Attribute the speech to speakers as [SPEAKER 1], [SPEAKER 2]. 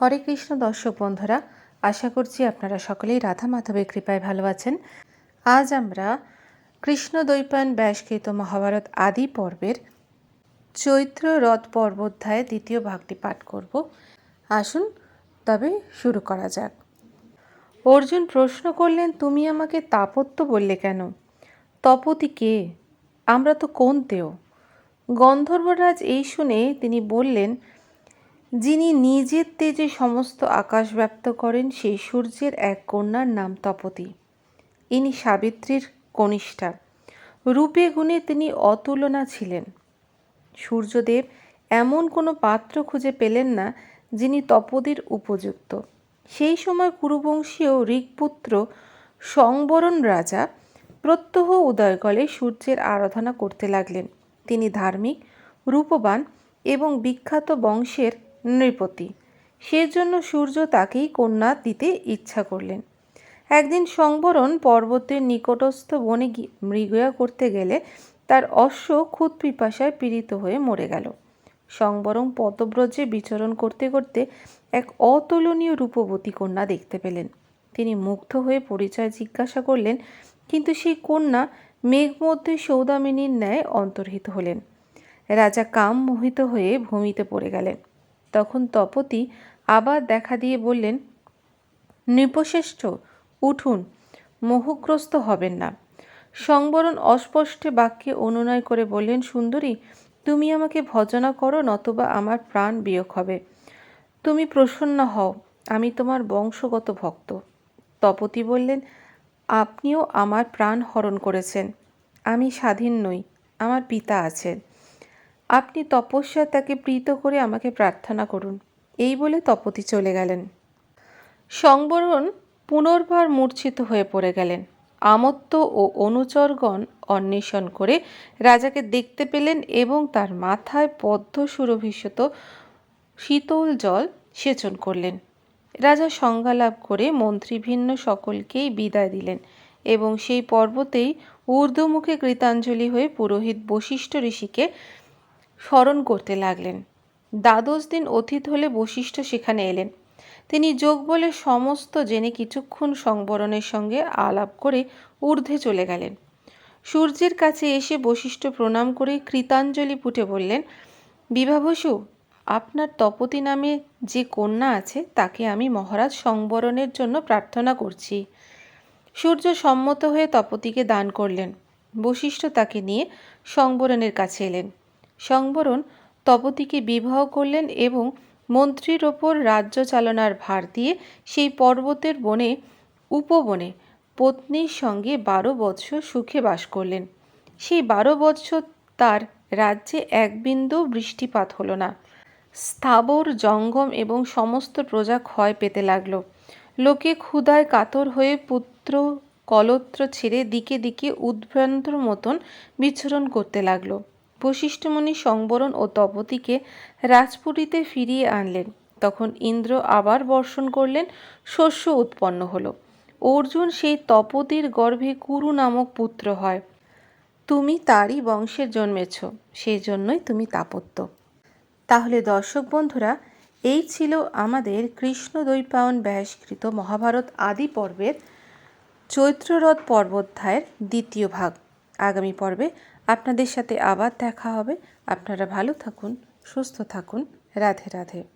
[SPEAKER 1] হরে কৃষ্ণ দর্শক বন্ধুরা, আশা করছি আপনারা সকলেই রাধা মাধবের কৃপায় ভালো আছেন। আজ আমরা কৃষ্ণ দৈপায়ন ব্যাসকৃত মহাভারত আদি পর্বের চৈত্র রথ পর্বোধ্যায়ে দ্বিতীয় ভাগটি পাঠ করব। আসুন, তবে শুরু করা যাক। অর্জুন প্রশ্ন করলেন, তুমি আমাকে তাপত্য বললে কেন? তপতি কে? আমরা তো কোনতেও গন্ধর্বরাজ এই শুনে তিনি বললেন যিনি নিজের তেজে সমস্ত আকাশ ব্যপ্ত করেন, সেই সূর্যের এক কন্যার নাম তপতি। ইনি সাবিত্রীর কনিষ্ঠা। রূপে গুণে তিনি অতুলনা ছিলেন। সূর্যদেব এমন কোনো পাত্র খুঁজে পেলেন না, যিনি তপদির উপযুক্ত। সেই সময় কুরুবংশীয় ঋকপুত্র সংবরণ রাজা প্রত্যহ উদয়কলে সূর্যের আরাধনা করতে লাগলেন। তিনি ধার্মিক, রূপবান এবং বিখ্যাত বংশের নৃপতি। সেজন্য সূর্য তাকেই কন্যা দিতে ইচ্ছা করলেন। একদিন সংবরণ পর্বতের নিকটস্থ বনে গিয়ে মৃগয়া করতে গেলে তার অশ্ব খুদ পিপাসায় পীড়িত হয়ে মরে গেল। সংবরণ পদব্রজে বিচরণ করতে করতে এক অতুলনীয় রূপবতী কন্যা দেখতে পেলেন। তিনি মুগ্ধ হয়ে পরিচয় জিজ্ঞাসা করলেন, কিন্তু সেই কন্যা মেঘমধ্যে সৌদামিনীর ন্যায় অন্তর্হিত হলেন। রাজা কাম মোহিত হয়ে ভূমিতে পড়ে গেলেন। তখন তপতি আবার দেখা দিয়ে বললেন, নৃপশ্রেষ্ঠ, উঠুন, মোহগ্রস্ত হবেন না। সংবরণ অস্পষ্টে বাক্যে অনুনয় করে বললেন, সুন্দরী, তুমি আমাকে ভজনা করো, নতবা আমার প্রাণ বিয়োগ হবে। তুমি প্রসন্ন হও, আমি তোমার বংশগত ভক্ত। তপতি বললেন, আপনিও আমার প্রাণ হরণ করেছেন। আমি স্বাধীন নই, আমার পিতা আছেন। আপনি তপস্যা তাকে প্রীত করে আমাকে প্রার্থনা করুন। এই বলে তপতি চলে গেলেন। সংবরণ পুনর্বার মূর্ছিত হয়ে পড়ে গেলেন। আমত্ত ও অনুচরগণ অন্বেষণ করে রাজাকে দেখতে পেলেন এবং তার মাথায় পদ্ম সুরভিষত শীতল জল সেচন করলেন। রাজা সংজ্ঞা লাভ করে মন্ত্রী ভিন্ন সকলকেই বিদায় দিলেন এবং সেই পর্বতেই ঊর্ধ্বমুখে কৃতাঞ্জলি হয়ে পুরোহিত বশিষ্ঠ ঋষিকে স্মরণ করতে লাগলেন। দ্বাদশ দিন অতীত হলে বশিষ্ঠ সেখানে এলেন। তিনি যোগ বলে সমস্ত জেনে কিছুক্ষণ সংবরণের সঙ্গে আলাপ করে ঊর্ধ্বে চলে গেলেন। সূর্যের কাছে এসে বশিষ্ঠ প্রণাম করে কৃতাঞ্জলি পুটে বললেন, বিভাবসু, আপনার তপতি নামে যে কন্যা আছে, তাকে আমি মহারাজ সংবরণের জন্য প্রার্থনা করছি। সূর্য সম্মত হয়ে তপতিকে দান করলেন। বশিষ্ঠ তাকে নিয়ে সংবরণের কাছে এলেন। সংবরণ তপতিকে বিবাহ করলেন এবং মন্ত্রীর ওপর রাজ্য চালনার ভার দিয়ে সেই পর্বতের বনে, উপবনে পত্নীর সঙ্গে বারো বৎসর সুখে বাস করলেন। সেই বারো বৎসর তার রাজ্যে এক বিন্দু বৃষ্টিপাত হলো না। স্থাবর, জঙ্গম এবং সমস্ত প্রজা ক্ষয় পেতে লাগল। লোকে ক্ষুধায় কাতর হয়ে পুত্র কলত্র ছেড়ে দিকে দিকে উদ্ভ্রান্তর মতন বিচরণ করতে লাগল। বশিষ্ঠমণি সংবরণ ও তপতিকে রাজপুরীতে ফিরিয়ে আনলেন। তখন ইন্দ্র আবার বর্ষণ করলেন, শস্য উৎপন্ন হলো। অর্জুন সেই তপতির গর্ভে কুরু নামক পুত্র হয়। তুমি তারই বংশের জন্মেছ সেই জন্যই তুমি তাপত্য। তাহলে দর্শক বন্ধুরা, এই ছিল আমাদের কৃষ্ণ দৈপায়ন ব্যাসকৃত মহাভারত আদি পর্বের চৈত্ররথ পর্বোধ্যায়ের দ্বিতীয় ভাগ। আগামী পর্বে আপনাদের সাথে আবার দেখা হবে। আপনারা ভালো থাকুন সুস্থ থাকুন। রাধে রাধে।